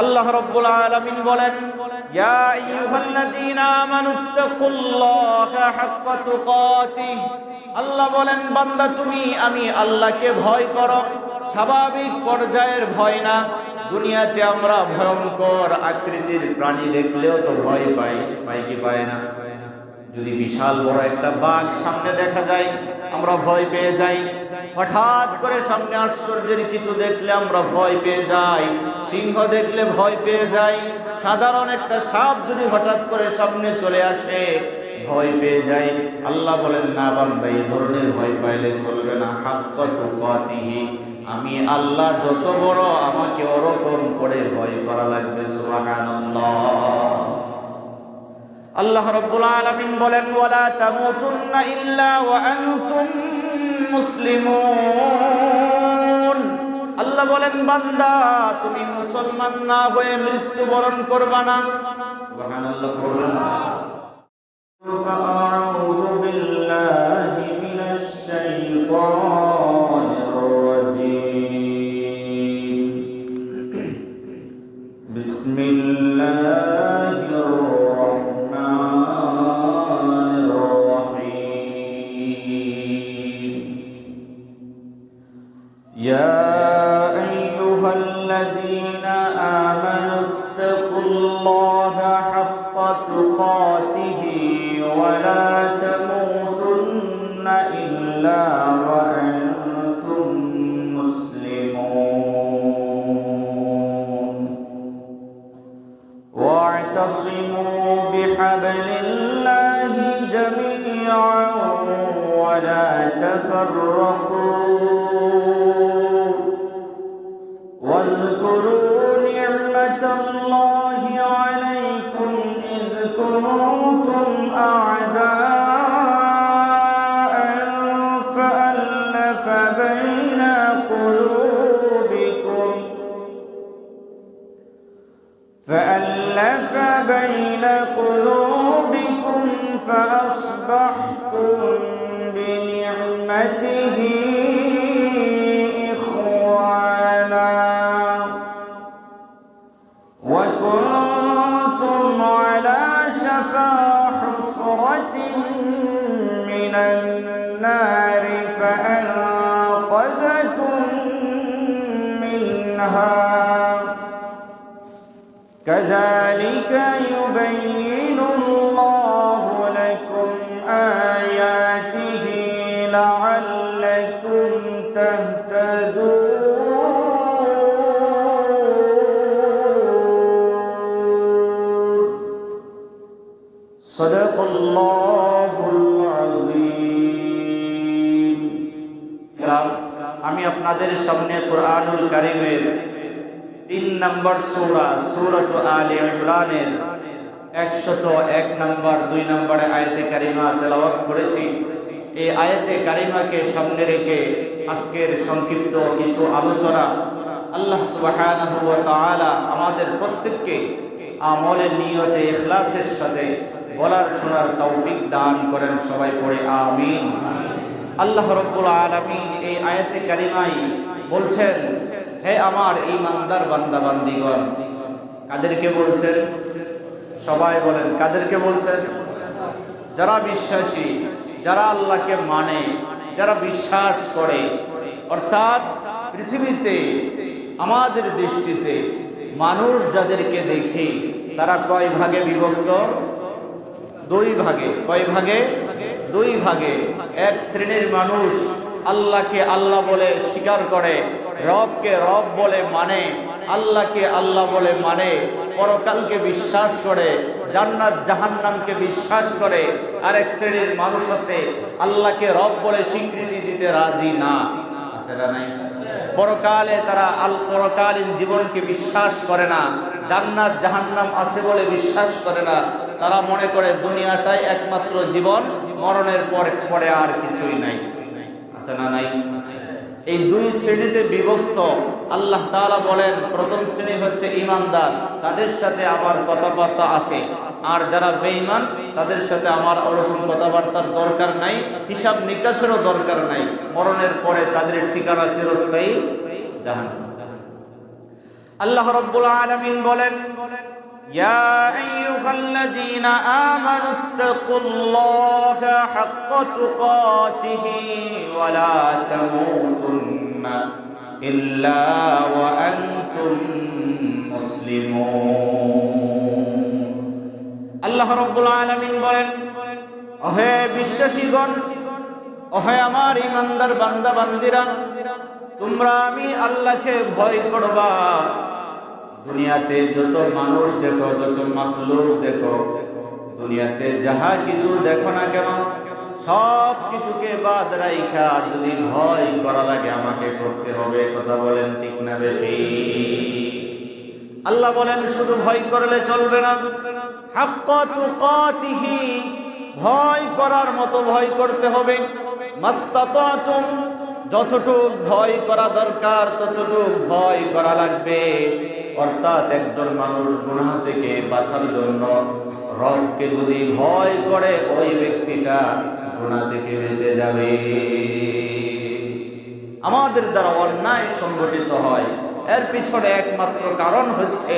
আল্লাহ রব্বুল আলামিন বলেন, ইয়া আইয়ুহাল্লাযীনা আমানুত্তাকুল্লাহা হাক্কা তুকাতিহ। আল্লাহ বলেন, বান্দা, তুমি, আমি আল্লাহকে ভয় করো। স্বাভাবিক পর্যায়ের ভয় না। দুনিয়াতে আমরা ভয়ঙ্কর আকৃতির প্রাণী দেখলেও তো ভয় পাই পাই কি পায় না। যদি বিশাল বড় একটা বাঘ সামনে দেখা যায়, আমরা ভয় পেয়ে যাই। হঠাৎ করে সামনে আশ্চর্যের কিছু দেখলে আমরা ভয় পেয়ে যাই, সিংহ দেখলে ভয় পেয়ে যাই, সাধারণ একটা সাপ যদি হঠাৎ করে সামনে চলে আসে, ভয় পেয়ে যাই। আল্লাহ বলেন, না বান্দা এই ধরনের ভয় পাইলে চলবে না। হাক্কাতু কাতিহি আমি আল্লাহ, যত বড় আমাকে ওরকম করে ভয় করা লাগবে আল্লাহ রব্বুল আলামিন বলেন, ওয়ালা তামুতুন্না ইল্লা ওয়া আনতুম মুসলিমুন। আল্লাহ বলেন বান্দা তুমি মুসলমান না হয়ে মৃত্যুবরণ করবা না। সুবহানাল্লাহ واذكروا النار فأنقذكم منها. كذلك সামনে কোরআনুল কারিমের তিন নম্বর সূরা, সূরাত আলে ইমরানের একশত এক নম্বর, দুই নম্বরে আয়াতে কারিমা তেলাওয়াত করেছি। এই আয়াতে কারিমাকে সামনে রেখে আজকের সংক্ষিপ্ত কিছু আলোচনা আল্লাহ সুবহানাহু আমাদের প্রত্যেককে আমলের নিয়তে, ইখলাসের সাথে বলার, শোনার তৌফিক দান করেন সবাই পড়ে, আমিন। আল্লাহ রব্বুল আলামিন এই আয়াতে কারিমাই বলছেন, হে আমার ইমানদার বান্দা, বান্দিগণ। কাদেরকে বলছেন? সবাই বলেন, কাদেরকে বলছেন? যারা বিশ্বাসী, যারা আল্লাহকে মানে যারা বিশ্বাস করে, অর্থাৎ পৃথিবীতে, আমাদের দৃষ্টিতে মানুষ যাদেরকে দেখি, তারা কয় ভাগে বিভক্ত? দুই ভাগে। কয় ভাগে? দুই ভাগে। এক শ্রেণির মানুষ আল্লাহকে আল্লাহ বলে স্বীকার করে, রবকে রব বলে মানে আল্লাহকে আল্লাহ বলে মানে পরকালকে বিশ্বাস করে, জান্নাত, জাহান্নামকে বিশ্বাস করে, আরেক শ্রেণির মানুষ আছে, আল্লাহকে রব বলে স্বীকৃতি দিতে রাজি না। না নাই? পরকালে তারা আল, পরকালীন জীবনকে বিশ্বাস করে না, জান্নাত, জাহান্নাম আছে বলে বিশ্বাস করে না। তারা মনে করে, দুনিয়াটাই একমাত্র জীবন, মরণের পরে পরে আর কিছুই নাই। আছে না নাই? এই দুই শ্রেণীতে বিভক্ত, আল্লাহ তাআলা বলেন, প্রথম শ্রেণি হচ্ছে ইমানদার তাদের সাথে আমার কথাবার্তা আছে। আর যারা বেঈমান, তাদের সাথে আমার ওরকম কথাবার্তার দরকার নাই, হিসাব নিকাশেরও দরকার নাই। মরণের পরে তাদের ঠিকানা চিরস্থায়ী জাহান্নাম। আল্লাহ রব্বুল আলামিন বলেন يا أيها الذين آمنوا اتقوا الله حق تقاته ولا تموتن إلا وأنتم مسلمون আল্লাহ রব্বুল আলামিন বলেন অহে বিশ্বাসীগণ অহে আমার ইমানদার বান্দা বান্দিরা তোমরা আমি আল্লাহকে ভয় করবা দুনিয়াতে যত মানুষ দেখো, যত মাখলুক দেখো, দুনিয়াতে যাহা কিছু দেখো না কেন, সব কিছুকে বাদ রাইখা যদি ভয় করা লাগে আমাকে করতে হবে, কথা বলেন ঠিক না বেটি আল্লাহ বলেন, শুধু ভয় করলে চলবে না। ভয় করার মতো ভয় করতে হবে। যতটুক ভয় করা দরকার, ততটুক ভয় করা লাগবে। অর্থাৎ একজন মানুষ গুণা থেকে বাঁচার জন্য রবকে যদি ভয় করে, ওই ব্যক্তিটা গুনাহ থেকে বেঁচে যাবে। আমাদের দ্বারা অন্যায় সংগঠিত হয়। এর পিছনে একমাত্র কারণ হচ্ছে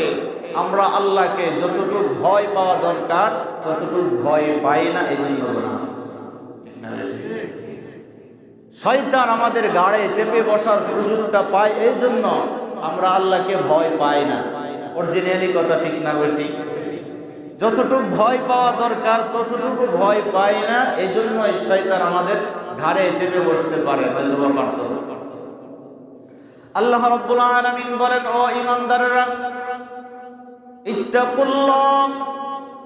আমরা আল্লাহকে যতটুকু ভয় পাওয়া দরকার, ততটুকু ভয় পাই না এই জন্য না শয়তান আমাদের গাড়ে চেপে বসার সুযোগটা পায় এই জন্য আমরা আল্লাহকে ভয় পাই না। অরিজিনালি কথা ঠিক না বেটি যতটুকু ভয় পাওয়া দরকার, ততটুকু ভয় পাই না এই জন্য শয়তান আমাদের ঘাড়ে চেপে বসতে পারে পারত। আল্লাহ রব্বুল আলামিন বলেন, ও ইমানদাররা ইত্তাকুল্লাহ,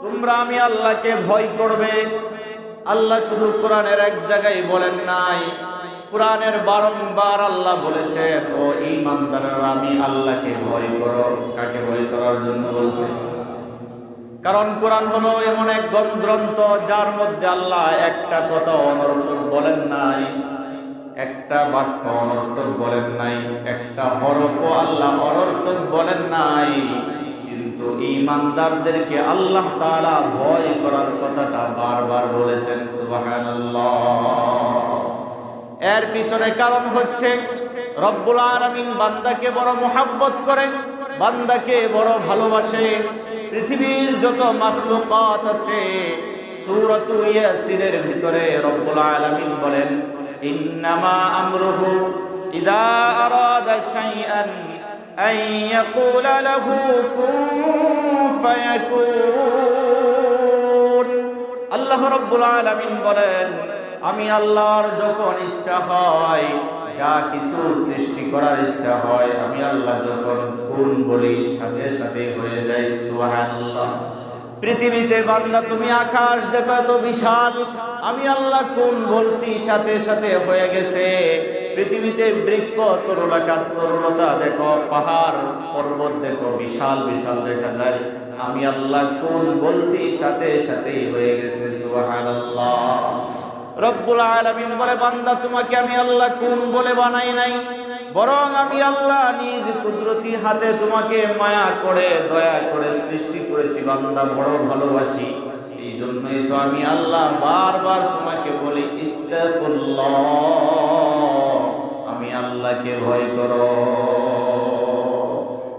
তোমরা আমি আল্লাহকে ভয় করবে। আল্লাহ শুধু কোরআনের এক জায়গায় বলেন, নাই কোরআনের বারংবার আল্লাহ বলেছেন, ও ইমানদাররা আমি আল্লাহকে ভয় করো। কাকে ভয় করার জন্য বলছে? কারণ কোরআন হলো এমন এক গ্রন্থ যার মধ্যে আল্লাহ একটা কথা অনর্থক বলেন নাই, একটা বাক্য অনর্থক বলেন নাই, একটা হরফ আল্লাহ অনর্থক বলেন নাই। কিন্তু ইমানদারদেরকে আল্লাহ তাআলা ভয় করার কথাটা বারবার বলেছেন, সুবহানাল্লাহ। এর পিছনে কারণ হচ্ছে রব্বুল আলামিন বান্দাকে বড় মোহাব্বত করেন, বান্দাকে বড় ভালোবাসে। পৃথিবীর যত মাখলুকাত আছে, সূরাতু ইয়াসিনের ভিতরে রব্বুল আলামিন বলেন, ইন্নামা আমরুহু ইদা আরাদা শাইআন আন ইয়াকুলা লাহু কুন ফায়াকুন। আল্লাহ রব্বুল আলামিন বলেন আমি আল্লাহর যখন ইচ্ছা হয়, যা কিছু সৃষ্টি করার ইচ্ছা হয়, আমি আল্লাহ যখন কোন বলি, সাথে সাথে হয়ে যায়, সুবহানাল্লাহ। পৃথিবীতে বান্দা, তুমি আকাশ দেখো, এত বিশাল। আমি আল্লাহ কোন বলছি, সাথে সাথে হয়ে গেছে। পৃথিবীতে বৃক্ষ তরুলাকার তরুলতা দেখো, পাহাড়, পর্বত দেখো, বিশাল বিশাল দেখা যায়। আমি আল্লাহ কোন বলছি, সাথে সাথেই হয়ে গেছে, সুবহানাল্লাহ। রব্বুল আলামিন বলে, বান্দা, তোমাকে আমি আল্লাহ কোন বলে বানাই নাই। বরং আমি আল্লাহ নিজ কুদরতি হাতে তোমাকে মায়া করে, দয়া করে সৃষ্টি করেছি, বান্দা, বড় ভালোবাসি। এই জন্যই তো আমি আল্লাহ বারবার তোমাকে বলি, ইত্তাকুল্লাহ আমি আল্লাহকে ভয় করো।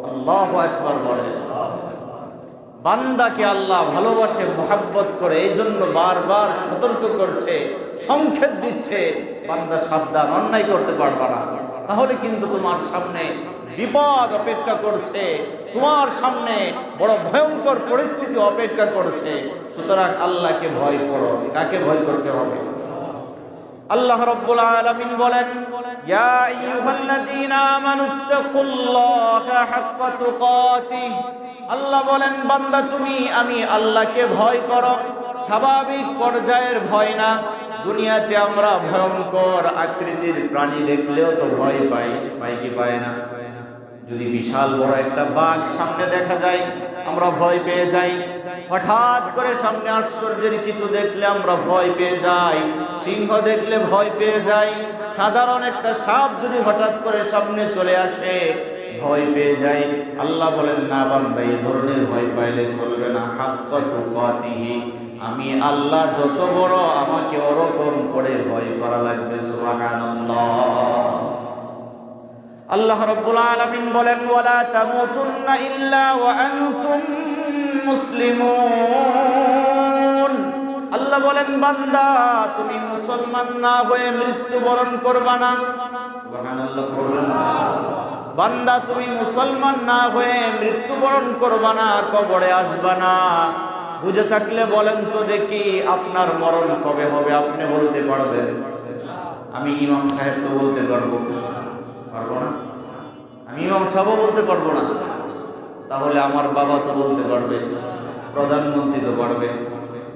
আল্লাহ আকবার বলে। বান্দাকে আল্লাহ ভালোবাসে, মোহাব্বত করে এই জন্য বারবার সতর্ক করছে সংক্ষেপ দিচ্ছে। বান্দা সাবধান, অন্যায় করতে পারবা না। তাহলে কিন্তু তোমার সামনে বিপদ অপেক্ষা করছে। তোমার সামনে বড় ভয়ঙ্কর পরিস্থিতি অপেক্ষা করছে। সুতরাং আল্লাহকে ভয় করো। কাকে ভয় করতে হবে? আল্লাহ রব্বুল আলামিন বলেন, ইয়া আইয়ুহাল্লাযীনা আমানুত্তাকুল্লাহা হাক্কা তুকাতিহ। আল্লাহ বলেন, বান্দা, তুমি, আমি আল্লাহকে ভয় করো। স্বাভাবিক পর্যায়ের ভয় না। দুনিয়াতে আমরা ভয়ঙ্কর আকৃতির প্রাণী দেখলেও তো ভয় পাই পাই কি পায় না? যদি বিশাল বড় একটা বাঘ সামনে দেখা যায়, আমরা ভয় পেয়ে যাই। হঠাৎ করে সামনে আশ্চর্যের কিছু দেখলে আমরা ভয় পেয়ে যাই, সিংহ দেখলে ভয় পেয়ে যাই, সাধারণ একটা সাপ যদি হঠাৎ করে সামনে চলে আসে, ভয় পেয়ে যাই। আল্লাহ বলেন, না বান্দা, এই ধরনের ভয় পাইলে চলবে না। হাত হাক্কাতুকাতিহি আমি আল্লাহ যত বড় আমাকে ওরকম করে ভয় করা লাগবে, সুবহানাল্লাহ। আল্লাহ রব্বুল আলামিন বলেন, ওয়ালা তামুতুন্না ইল্লা ওয়া আনতুম মুসলিমুন। আল্লাহ বলেন বান্দা তুমি মুসলমান না হয়ে মৃত্যুবরণ করবা না। বান্দা তুমি মুসলমান না হয়ে মৃত্যুবরণ করবা না কবরে আসবা না। বুঝে থাকলে বলেন তো দেখি আপনার মরণ কবে হবে আপনি বলতে পারবেন। আমি ইমাম সাহেব তো বলতে পারব। পারব না? আমি ইমাম সাহেবও বলতে পারব না। তাহলে আমার বাবা তো বলতে পারবে, প্রধানমন্ত্রী তো পারবে,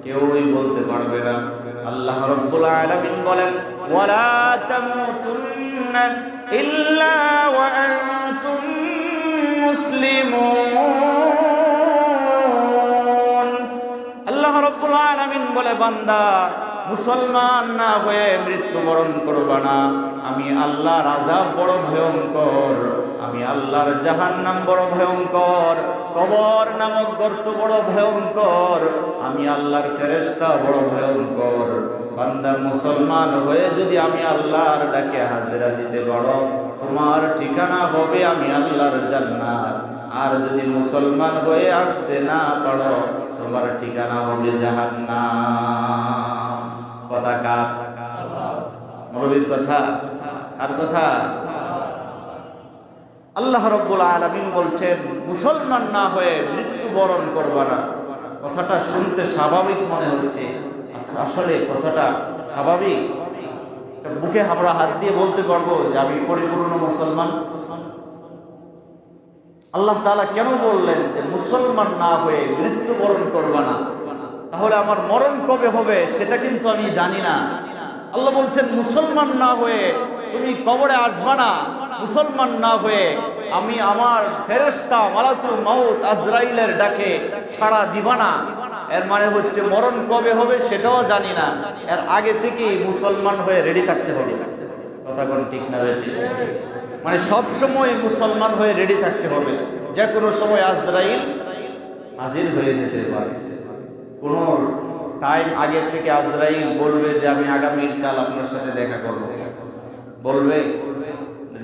কেউই বলতে পারবে না। আল্লাহ রব্বুল আলামিন বলেন, ওয়ালা তামুতুন্না ইল্লা ওয়া আনতুম মুসলিমুন। আল্লাহ রব্বুল আলামিন বলে, বান্দা, মুসলমান না হয়ে মৃত্যুবরণ করবা না। আমি আল্লাহর আযাব বড় ভয়ঙ্কর। আমি আল্লাহর জাহান নাম বড় ভয়ঙ্কর, কবর নামক গর্ত বড় ভয়ঙ্কর, আমি আল্লাহর ফেরেশতা বড় ভয়ঙ্কর। বান্দা মুসলমান হয়ে যদি আমি আল্লাহর ডাকে হাজিরা দিতে পারো, তোমার ঠিকানা হবে আমি আল্লাহর জান্নাত। আর যদি মুসলমান হয়ে আসতে না পারো, তোমার ঠিকানা হবে জাহান্নাম। কথা কার? মৌলবীর কথা? আর কথা? আল্লাহ রব্বুল আলমিন বলছেন মুসলমান না হয়ে মৃত্যুবরণ করবা না। কথাটা শুনতে স্বাভাবিক মনে হচ্ছে। আচ্ছা, আসলে কথাটা স্বাভাবিক? বুকে আমরা হাত দিয়ে বলতে পারব যে আমি পরিপূর্ণ মুসলমান। আল্লাহ তালা কেন বললেন যে মুসলমান না হয়ে মৃত্যুবরণ করবা না? তাহলে আমার মরণ কবে হবে সেটা কিন্তু আমি জানি না। আল্লাহ বলছেন মুসলমান না হয়ে তুমি কবরে আসবা না। মুসলমান না হয়ে আমি আমার ফেরেস্তা মালাকুল মাউত আজরাইলের ডাকে সাড়া দিবানা। এর মানে হচ্ছে মরণ কবে হবে সেটাও জানি না। এর আগে থেকেই মুসলমান হয়ে রেডি থাকতে হবে। কথা কোন ঠিক না বেঠিক? মানে সব সময় মুসলমান হয়ে রেডি থাকতে হবে। যে কোনো সময় আজরাইল হাজির হয়ে যেতে পারে। কোনো টাইম আগের থেকে আজরাইল বলবে যে আমি আগামীকাল আপনার সাথে দেখা করব। বলবে?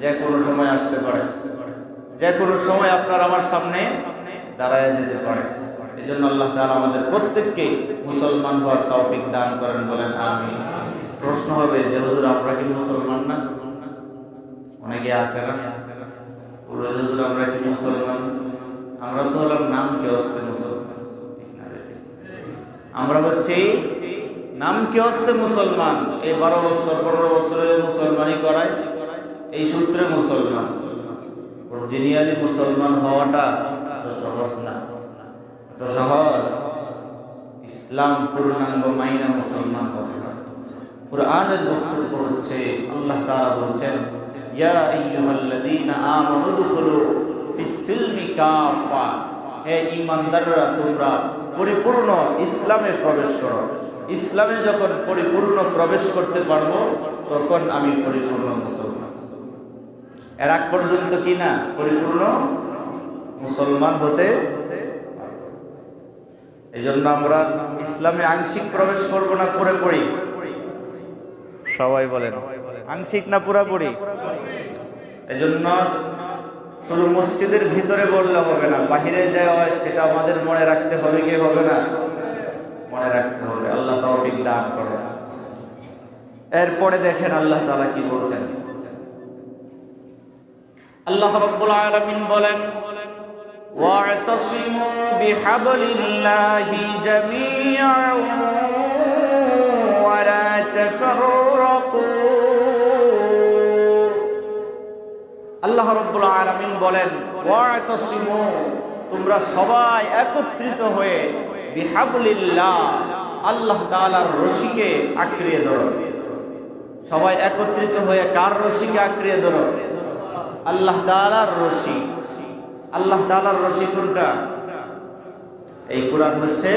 যে কোনো সময় আসতে পারে। যে কোনো সময় আপনার আমার সামনে দাঁড়ায় যেতে পারে। এই জন্য আল্লাহ তাআলা আমাদের প্রত্যেককে মুসলমান হওয়ার তৌফিক দান করেন, বলেন আমি প্রশ্ন হবে যে, হুজুর, আমরা কি মুসলমান না? অনেকে আছে না? হুজুর, আমরা কি মুসলমান? আমরা তো হলাম নাম কি অস্তে মুসলমান? আমরা হচ্ছি নাম কি অস্তে মুসলমান। এই বারো বছর, পনেরো বছরে মুসলমানি করায়। এই সূত্রে মুসলমান। অরিজিনিয়ালি মুসলমান হওয়াটা তো সহজ না। এত সহজ। ইসলাম পূর্ণাঙ্গ মাইনা মুসলমান কুরআনের বক্তব্য হচ্ছে, আল্লাহ বলছেন, ইয়া আইয়ুহাল্লাযীনা আমানু দুখুলু ফিস সিলমি কাফা হে ঈমানদাররা, তোমরা পরিপূর্ণ ইসলামে প্রবেশ করো। ইসলামে যখন পরিপূর্ণ প্রবেশ করতে পারব, তখন আমি পরিপূর্ণ মুসলমান। এর আগ পর্যন্ত কি না? পরিপূর্ণ? মুসলমান হতে এই জন্য আমরা ইসলামে আংশিক প্রবেশ করব না, পুরোপুরি? সবাই বলেন, আংশিক না পুরাপুরি? এই জন্য শুধু মসজিদের ভিতরে বললে হবে না, বাহিরে যাওয়া হয় সেটা আমাদের মনে রাখতে হবে কি হবে না? মনে রাখতে হবে, আল্লাহ তৌফিক দান করে এরপরে দেখেন আল্লাহ তালা কি বলছেন। আল্লাহ রাব্বুল আলামিন বলেন واعتصموا بحبل الله جميعا ولا تفرقوا আল্লাহ রব্বুল আলামিন বলেন ওয়াতাসিমু তোমরা সবাই একত্রিত হয়ে বিহাবলিল্লাহ আল্লাহ তাআলার রশিকে আঁকড়িয়ে ধরো সবাই একত্রিত হয়ে কার রশিকে আঁকড়িয়ে ধরো আল্লাহ তাআলার রশি। আল্লাহ তাআলার রশি কোনটা? এই কোরআন হচ্ছে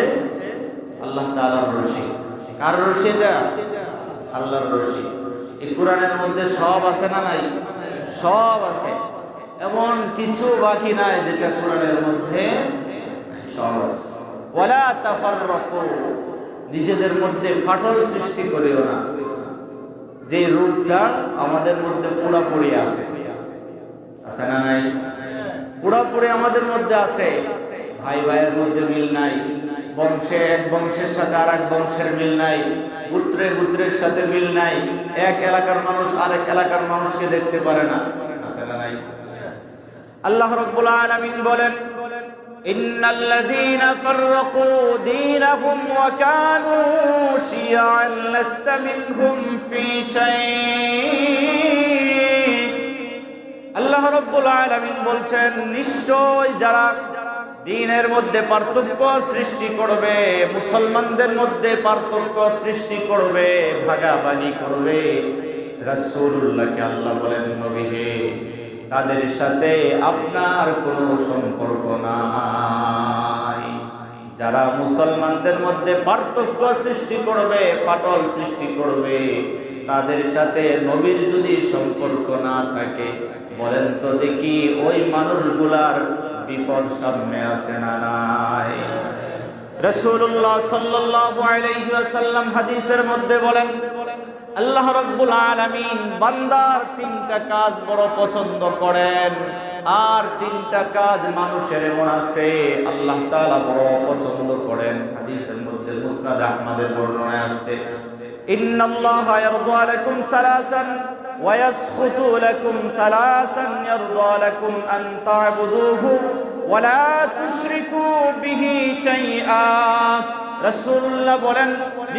আল্লাহ তাআলার রশি। কার রশি এটা? আল্লাহর রশি। এই কোরআনের মধ্যে সব আছে না নাই? সব আছে। এমন কিছু বাকি নাই যেটা কোরআনের মধ্যে নিজেদের মধ্যে ফাটল সৃষ্টি করিও না। যে রূপটা আমাদের মধ্যে পুরাপুরি আছে। আছে না নাই পুরোপুরি আমাদের মধ্যে আছে ভাই ভাইয়ের মধ্যে মিল নাই বংশে এক বংশের সাথে আর এক বংশের মিল নাই পুত্রে পুত্রের সাথে মিল নাই এক এলাকার মানুষ আরেক এলাকার মানুষকে দেখতে পারে না আছে না নাই আল্লাহ রাব্বুল আলামিন বলেন إن الذين فرقوا دينهم وكانوا شيعا لست منهم في شيء আল্লাহ রব্বুল আলামিন বলছেন, নিশ্চয় যারা দিনের মধ্যে পার্থক্য সৃষ্টি করবে, মুসলমানদের মধ্যে পার্থক্য সৃষ্টি করবে, ভাগাভাগি করবে। রাসূলুল্লাহকে আল্লাহ বলেন, নবী তাদের সাথে আপনার কোনো সম্পর্ক নাই। যারা মুসলমানদের মধ্যে পার্থক্য সৃষ্টি করবে, ফাটল সৃষ্টি করবে, তাদের সাথে নবীর যদি সম্পর্ক না থাকে বলেন তো দেখি ওই মানুষগুলার বিপদ সামনে আছে না নাই? রসুল্লাহ সাল্লাল্লাহু আলাইহি ওয়াসাল্লাম হাদিসের মধ্যে বলেন, আল্লাহ রাব্বুল আলামিন বান্দার তিনটা কাজ বড় পছন্দ করেন, আর তিনটা কাজ মানুষের এমন আছে, আল্লাহ তাআলা বড় পছন্দ করেন। হাদিসের মধ্যে মুসনাদ আহমদের বর্ণনায় আসছে, ইন্নাল্লাহা ইয়ারদা লাকুম সালাসান ويسخط لكم ثلاثا يرضى لكم أن تعبدوه ولا تشركوا به شيئا রসুল্লাহ বলেন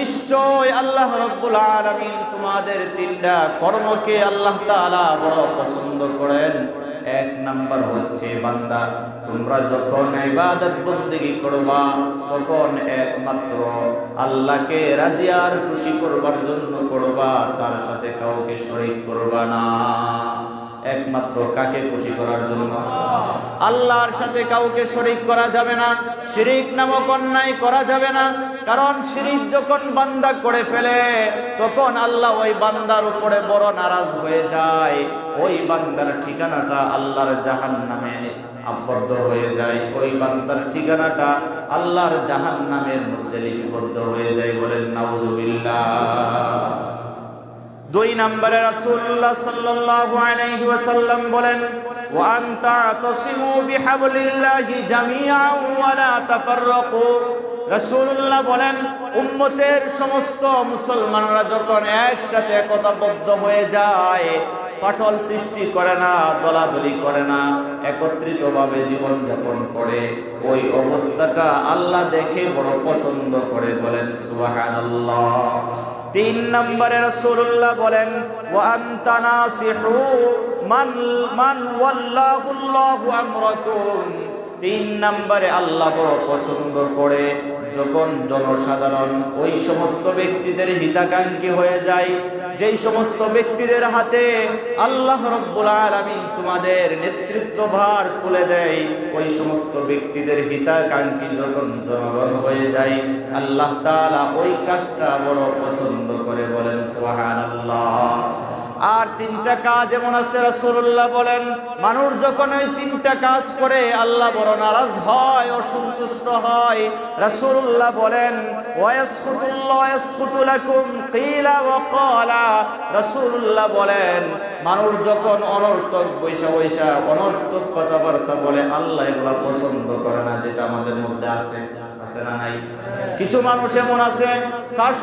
নিশ্চয় আল্লাহ রব্বুল আলমিন তোমাদের তিনটা কর্মকে আল্লাহ তাআলা বড় পছন্দ করেন এক নাম্বার হচ্ছে বান্দা, তোমরা যখন ইবাদত বন্দেগী করবা, তখন একমাত্র আল্লাহকে রাজি আর খুশি করবার জন্য করবা, তার সাথে কাউকে শরীক করবা না। একমাত্র কাকে খুশি করার জন্য? আল্লাহর সাথে কাউকে শরিক করা যাবে না, শিরিক নামক অন্যায় করা যাবে না, কারণ শিরিক যখন বান্দা করে ফেলে, তখন আল্লাহ ওই বান্দার উপরে বড় নারাজ হয়ে যায়। ওই বান্দার ঠিকানাটা আল্লাহর জাহান নামে আবদ্ধ হয়ে যায়। ওই বান্দার ঠিকানাটা আল্লাহর জাহান নামের মধ্যে লিপিবদ্ধ হয়ে যায় বলেন, নাউজুবিল্লাহ। দুই নম্বরে রাসূলুল্লাহ সাল্লাল্লাহু আলাইহি ওয়াসাল্লাম বলেন আনতা তাসিমু বিহাবলিল্লাহি জামিআন ওয়া লা তাফাররাকু। রাসূলুল্লাহ বলেন, উম্মতের সমস্ত মুসলমানরা যখন একসাথে একতাবদ্ধ হয়ে যায় পাটল সৃষ্টি করে না, দলাদলি করে না, একত্রিতভাবে জীবন যাপন করে। ওই অবস্থাটা আল্লাহ দেখে বড় পছন্দ করে বলেন, সুবহানাল্লাহ। তিন নম্বরে রাসূলুল্লাহ বলেন, ওয়া আনতা নাসিহু মান মান ওয়াল্লাহুল্লাহু আমরাকুম। তিন নম্বরে আল্লাহ বড় পছন্দ করে, যখন জনসাধারণ ওই সমস্ত ব্যক্তিদের হিতাকাঙ্ক্ষী হয়ে যায় যেই সমস্ত ব্যক্তিদের হাতে আল্লাহ রব্বুল আলামিন তোমাদের নেতৃত্ব ভার তুলে দেয়, ওই সমস্ত ব্যক্তিদের হিতাকাঙ্ক্ষী যখন জনগণ হয়ে যায়, আল্লাহ তালা ওই কাজটা বড় পছন্দ করে বলেন, সুবহানাল্লাহ। আর তিনটা কাজ এমন আছে, রাসূলুল্লাহ বলেন, মানুষ যখন ওই তিনটা কাজ করে, আল্লাহ বড় নারাজ হয়, অসন্তুষ্ট হয়। রাসূলুল্লাহ বলেন রাসূলুল্লাহ বলেন, মানুষ যখন অনর্থক বৈশা বৈশা, অনর্থক কথাবার্তা বলে, আল্লাহ এগুলা পছন্দ করে না, যেটা আমাদের মধ্যে আছে। আছে না নাই? কিছু মানুষ এমন আছে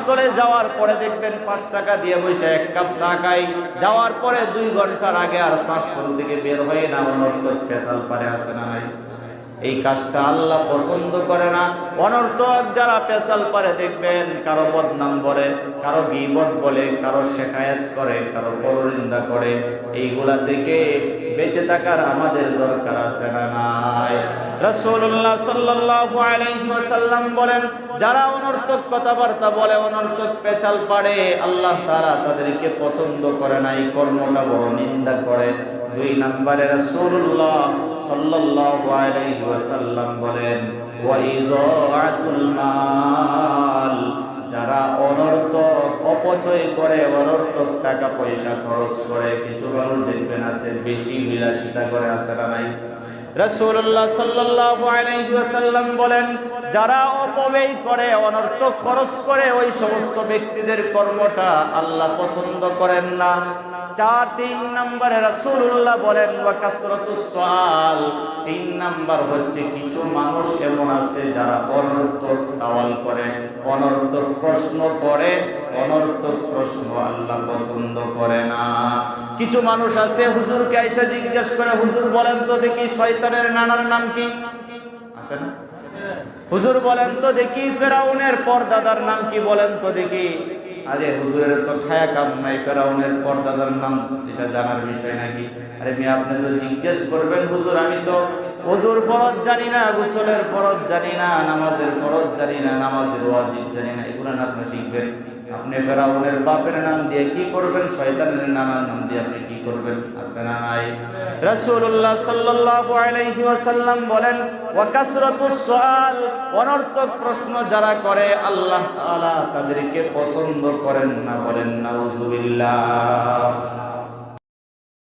করে যাওয়ার পরে দেখবেন পাঁচ টাকা দিয়ে বসে এক কাপ চা খাই যাওয়ার পরে দুই ঘণ্টার আগে আর শ্বাসতল থেকে বের হয়ে না অনর্থক পেশাল পারে আছে না নাই? এই কাজটা আল্লাহ পছন্দ করে না। অনর্থক যারা পেশাল পারে দেখবেন, কারও বদনাম বলে, কারও গিবত বলে, কারও শেখায়াত করে, কারও পরনিন্দা করে। এইগুলা থেকে বেঁচে থাকার আমাদের দরকার আছে না নাই? রাসূলুল্লাহ সাল্লাল্লাহু আলাইহি বলেন, যারা অনর্থক কথাবার্তা বলে, অনর্থক পেচাল পাড়ে আল্লাহ তাআলা তাদেরকে পছন্দ করে না, এই কর্মটা বড় নিন্দা করে। দুই নম্বরে রাসূলুল্লাহ সাল্লাল্লাহু আলাইহি ওয়াসাল্লাম বলেন, ওয়া ইদাআতুল মাল যারা অনর্থক অপচয় করে, অনর্থক টাকা পয়সা খরচ করে, কিছু মানুষ দেখবেন আছে, বেশি বিলাসিতা করে, আছে না নাই? রাসূলুল্লাহ সাল্লাল্লাহু আলাইহি বলেন, যারা অপব্যয় করে অনর্থক খরচ করে, ওই সমস্ত ব্যক্তিদের কর্মটা আল্লাহ পছন্দ করেন না। চার তিন নম্বরে রাসূলুল্লাহ বলেন সুআল। তিন নাম্বার হচ্ছে, কিছু মানুষ এমন আছে যারা অনর্থক সওয়াল করে অনর্থক প্রশ্ন করে অনর্থক প্রশ্ন আল্লাহ পছন্দ করে না। কিছু মানুষ আছে, হুজুরকে এসে জিজ্ঞেস করে, হুজুর, বলেন তো দেখি শয়তানের নানার নাম কি? আছে না? হুজুর বলেন তো দেখি, ফেরাউনের পরদাদার নাম কি বলেন তো দেখি। আরে হুজুরের তো খায়া কাম নাই, ফেরাউনের পরদাদার নাম, এটা জানার বিষয় নাকি? আরে মেয়ে, আপনি তো জিজ্ঞেস করবেন হুজুর, আমি তো হুজুর ফরজ জানি না, গোসলের ফরজ জানি না, নামাজের ফরজ জানি না, নামাজের ওয়াজিব জানি না, এগুলো আপনি শিখবেন। আপনি ফেরাউনের বাপের নাম দিয়ে কি করবেন? শয়তানের নানার নাম দিয়ে আপনি কি করবেন? আছে না নাই? রাসূলুল্লাহ সাল্লাল্লাহু আলাইহি ওয়াসাল্লাম বলেন, ওয়া কাসরাতুস সুআল অনর্থক প্রশ্ন যারা করে, আল্লাহ তাআলা তাদেরকে পছন্দ করেন না বলেন নাউজুবিল্লাহ